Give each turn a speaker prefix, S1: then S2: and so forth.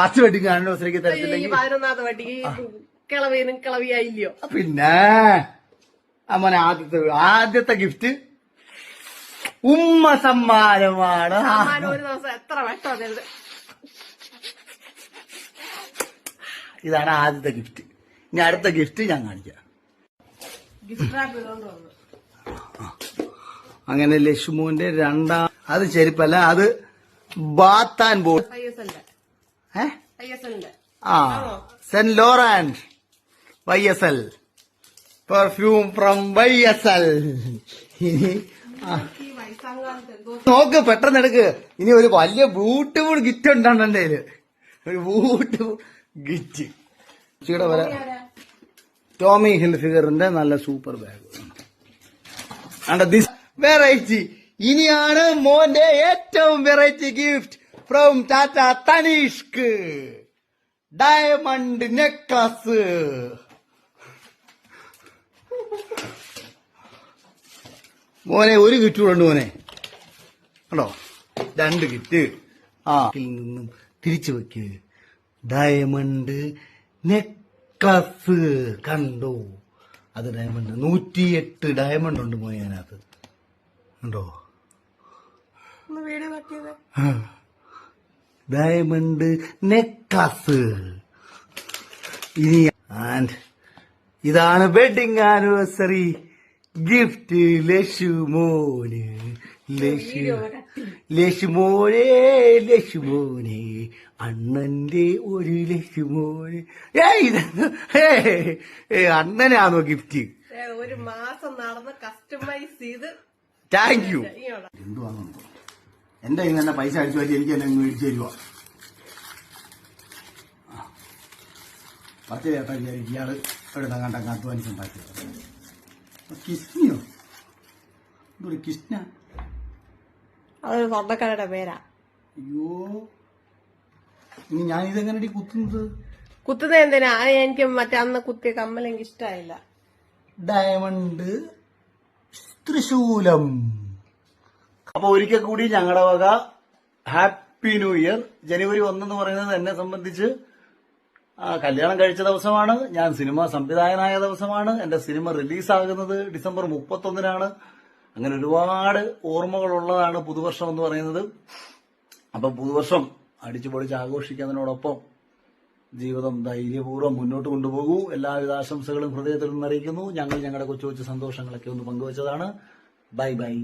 S1: പത്ത് വെഡിങ് ആനിവേഴ്സറിക്ക്
S2: ഈ
S1: തരത്തില്ലെങ്കിൽ.
S2: പതിനൊന്നാമത്തെ വട്ടി ഈ കിളവീനും കിളവിയായില്ലയോ?
S1: പിന്നെ. അമ്മനെ ആദ്യത്തെ ആദ്യത്തെ ഗിഫ്റ്റ് ഉമ്മ സമ്മാനമാണ്.
S2: സമ്മാനം ഒരു ദിവസം എത്ര വട്ടം തരുത്
S1: ഇതാണ് ആദ്യത്തെ ഗിഫ്റ്റ് ഇനി അടുത്ത ഗിഫ്റ്റ് ഞാൻ കാണിക്കാം.
S2: ഗിഫ്റ്റ് റാപ്പ് ഇതുകൊണ്ട് വന്നു
S1: അങ്ങനെ ലക്ഷ്മുവിന്റെ രണ്ടാം അത് ചെരുപ്പല്ല അത് ബാത്താൻ
S2: എസ് എല്ലിന്റെ
S1: ആ saint Laurent Y S L. Perfume from Y S L. ഇനി നോക്ക് പെട്ടെന്ന് എടുക്ക്. ഇനി ഒരു വലിയ ബ്യൂട്ടിഫുൾ ഗിറ്റ് ഉണ്ടാണ് എന്റെ കയ്യിൽ. ഒരു ബ്യൂട്ടിഫുൾ ഗിറ്റ് ഇവിടെ വരെ ടോമി ഹിൽ ഫിഗറിന്റെ നല്ല സൂപ്പർ ബാഗ് ദിസ് വെറൈറ്റി ഇനിയാണ് മോന്റെ ഏറ്റവും variety gift from Tata Tanishq diamond necklace മോനെ ഒരു ഗിഫ്റ്റ് ഉണ്ട് മോനെ. കണ്ടോ? രണ്ട് കിറ്റ് ആ നിന്നും തിരിച്ചു വെക്ക്. ഡയമണ്ട് നെക്ലസ് കണ്ടോ? അത് ഡയമണ്ട് നൂറ്റിയെട്ട് ഡയമണ്ട് ഉണ്ട് മോനെ അതിനകത്ത്. കണ്ടോ?
S2: വീട് കട്ടിയത്
S1: ഡയമണ്ട് നെക്ലസ് ഇനി ആൻഡ് ഇതാണ് വെഡിങ് ആനിവേഴ്സറി ഗിഫ്റ്റ് ലശുമോന് ലശു ലശുമോനെ ലശുമോനെ അണ്ണന്റെ ഒരു ലശുമോന് ഏ ഇത് ഏ ഏയ്, അണ്ണനാണോ ഗിഫ്റ്റ്
S2: ഒരു മാസം നടന്ന് കസ്റ്റമൈസ് ചെയ്ത്
S1: താങ്ക് യു എന്തുവാണെന്നോ എന്റെ കയ്യിൽ തന്നെ പൈസ അടിച്ചു മാറ്റി എനിക്ക് തന്നെ മേടിച്ചു തരുവാ? പത്ത് ചേട്ടാ വിചാരിക്കും ഇയാൾ എവിടെ കണ്ട അധ്വാനിച്ചുണ്ടാക്കി കിസ്നിയോ എന്തൊരു കിസ്ന
S2: അതൊരു സ്വർണക്കടയുടെ പേരാ.
S1: അയ്യോ. ഇനി ഞാൻ ഇതെങ്ങനെ കുത്തുന്നത്?
S2: കുത്തുന്നത് എന്തിനാ? എനിക്ക് മറ്റേ അന്ന് കുത്തിയ കമ്മൽ എനിക്ക് ഇഷ്ടമായില്ല
S1: ഡയമണ്ട് തൃശൂലം അപ്പൊ ഒരിക്കൽ കൂടി ഞങ്ങളുടെ വക ഹാപ്പി ന്യൂ ഇയർ. ജനുവരി ഒന്നെന്ന് പറയുന്നത് എന്നെ സംബന്ധിച്ച് കല്യാണം കഴിച്ച ദിവസമാണ്. ഞാൻ സിനിമ സംവിധായകനായ ദിവസമാണ്. എന്റെ സിനിമ റിലീസാകുന്നത് ഡിസംബർ മുപ്പത്തൊന്നിനാണ്. അങ്ങനെ ഒരുപാട് ഓർമ്മകളുള്ളതാണ് പുതുവർഷം എന്ന് പറയുന്നത്. അപ്പൊ പുതുവർഷം അടിച്ചു പൊളിച്ച് ആഘോഷിക്കുന്നതിനോടൊപ്പം ജീവിതം ധൈര്യപൂർവം മുന്നോട്ട് കൊണ്ടുപോകൂ. എല്ലാവിധ ആശംസകളും ഹൃദയത്തിൽ നിന്ന് അറിയിക്കുന്നു. ഞങ്ങൾ ഞങ്ങളുടെ കൊച്ചു കൊച്ചു സന്തോഷങ്ങളൊക്കെ ഒന്ന് പങ്കുവച്ചതാണ്. Bye bye.